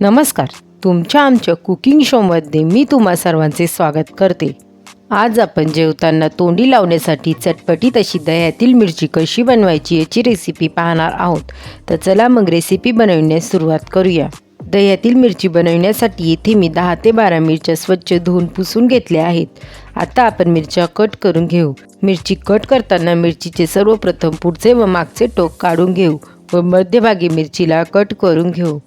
नमस्कार. तुमच्या आमच्या कुकिंग शोमध्ये मी तुम्हा सर्वांचे स्वागत करते. आज आपण जेवताना तोंडी लावण्यासाठी चटपटीत अशी दह्यातील मिरची कशी बनवायची याची रेसिपी पाहणार आहोत. तर चला मग रेसिपी बनवण्यास सुरुवात करूया. दह्यातील मिरची बनवण्यासाठी येथे मी दहा ते बारा मिरच्या स्वच्छ धुवून पुसून घेतल्या आहेत. आता आपण मिरच्या कट करून घेऊ. मिरची कट करताना मिरचीचे सर्वप्रथम पुढचे व मागचे टोक काढून घेऊ व मध्यभागी मिरचीला कट करून घेऊ.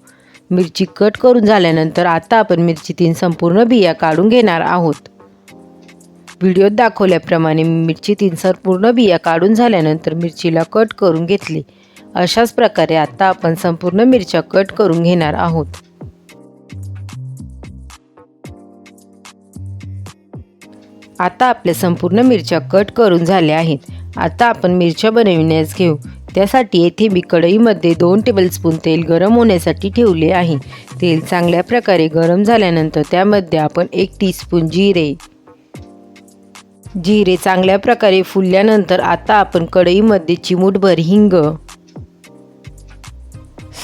मिरची कट करून झाल्यानंतर आता आपण मिरचीतील संपूर्ण बिया काढून घेणार आहोत. व्हिडिओत दाखवल्याप्रमाणे मिरचीतील संपूर्ण बिया काढून झाल्यानंतर मिरचीला कट करून घेतली. अशाच प्रकारे आता आपण संपूर्ण मिरच्या कट करून घेणार आहोत. आता आपल्या संपूर्ण मिरच्या कट करून झाल्या आहेत. आता आपण मिरच्या बनविण्यास घेऊ. त्यासाठी येथे मी कढईमध्ये दोन टेबलस्पून तेल गरम होण्यासाठी ठेवले आहे. तेल चांगल्या प्रकारे गरम झाल्यानंतर त्यामध्ये आपण एक टीस्पून जिरे. जिरे चांगल्या प्रकारे फुलल्यानंतर आता आपण कढईमध्ये चिमूटभर हिंग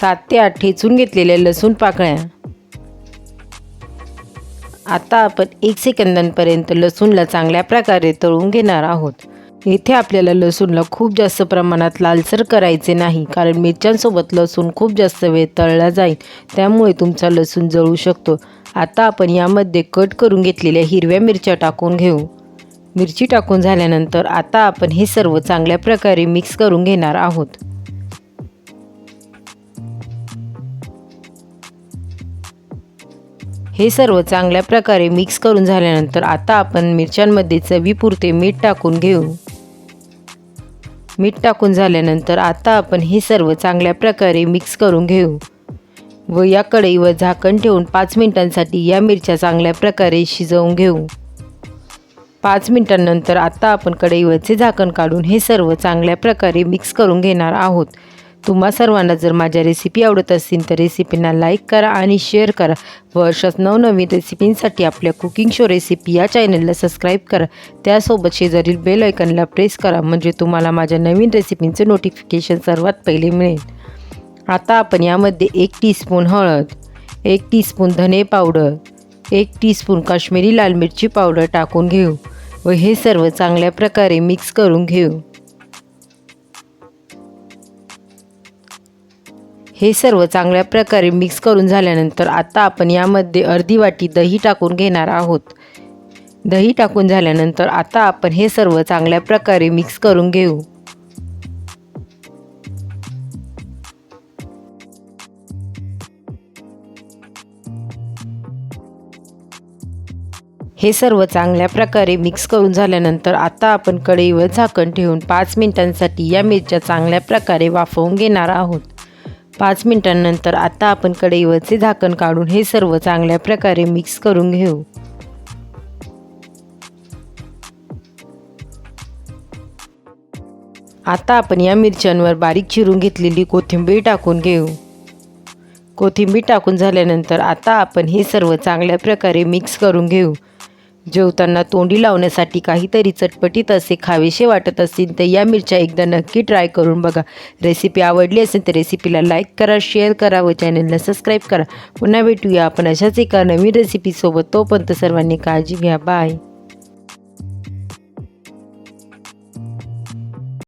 सात ते आठ ठेचून घेतलेल्या लसूण पाकळ्या. आता आपण एक सेकंदांपर्यंत लसूणला चांगल्या प्रकारे तळून घेणार आहोत. येथे आपल्याला लसूणला खूप जास्त प्रमाणात लालसर करायचे नाही कारण मिरच्यांसोबत लसूण खूप जास्त वेळ तळला जाईल त्यामुळे तुमचा लसूण जळू शकतो. आता आपण यामध्ये कट करून घेतलेल्या हिरव्या मिरच्या टाकून घेऊ. मिरची टाकून झाल्यानंतर आता आपण हे सर्व चांगल्या प्रकारे मिक्स करून घेणार आहोत. हे सर्व चांगल्या प्रकारे मिक्स करून झाल्यानंतर आता आपण मिरच्यांमध्ये चवीपुरते मीठ टाकून घेऊ. मीठ टाकून झाल्यानंतर आता आपण हे सर्व चांगल्या प्रकारे मिक्स करून घेऊ. व या कढईवर झाकण ठेवून पाच मिनिटांसाठी या मिरच्या चांगल्या प्रकारे शिजवून घेऊ. पाच मिनिटांनंतर आता आपण कढईवरचे झाकण काढून हे सर्व चांगल्या प्रकारे मिक्स करून घेणार आहोत. तुम्हा सर्वांना जर माझ्या रेसिपी आवडत असतील तर रेसिपींना लाईक करा आणि शेअर करा. व अशाच नवनवीन रेसिपींसाठी आपल्या कुकिंग शो रेसिपी या चॅनलला सबस्क्राईब करा. त्यासोबत शेजारील बेल आयकनला प्रेस करा म्हणजे तुम्हाला माझ्या नवीन रेसिपींचे नोटिफिकेशन सर्वात पहिले मिळेल. आता आपण यामध्ये एक टीस्पून हळद एक टीस्पून धने पावडर एक टीस्पून काश्मीरी लाल मिरची पावडर टाकून घेऊ व हे सर्व चांगल्या प्रकारे मिक्स करून घेऊ. हे सर्व चांगल्या प्रकारे मिक्स करून झाल्यानंतर आता आपण यामध्ये अर्धी वाटी दही टाकून घेणार आहोत. दही टाकून झाल्यानंतर आता आपण हे सर्व चांगल्या प्रकारे मिक्स करून घेऊ. हे सर्व चांगल्या प्रकारे मिक्स करून झाल्यानंतर आता आपण कढईवर झाकण ठेवून पाच मिनिटांसाठी या मिरच्या चांगल्या प्रकारे वाफवून घेणार आहोत. पाच मिनिटांनंतर आता आपण कढईवरचे झाकण काढून हे सर्व चांगल्या प्रकारे मिक्स करून घेऊ. आता आपण या मिरच्यांवर बारीक चिरून घेतलेली कोथिंबीर टाकून घेऊ. कोथिंबीर टाकून झाल्यानंतर आता आपण हे सर्व चांगल्या प्रकारे मिक्स करून घेऊ. जेवताना तोंडी लावण्यासाठी काहीतरी चटपटीत असे खावेसे वाटत असतील तर या मिरच्या एकदा नक्की ट्राय करून बघा. रेसिपी आवडली असेल तर रेसिपीला लाईक करा शेअर करा व चॅनलला सबस्क्राईब करा. पुन्हा भेटूया आपण अशाच एका नवीन रेसिपीसोबत. तोपर्यंत सर्वांनी काळजी घ्या. बाय.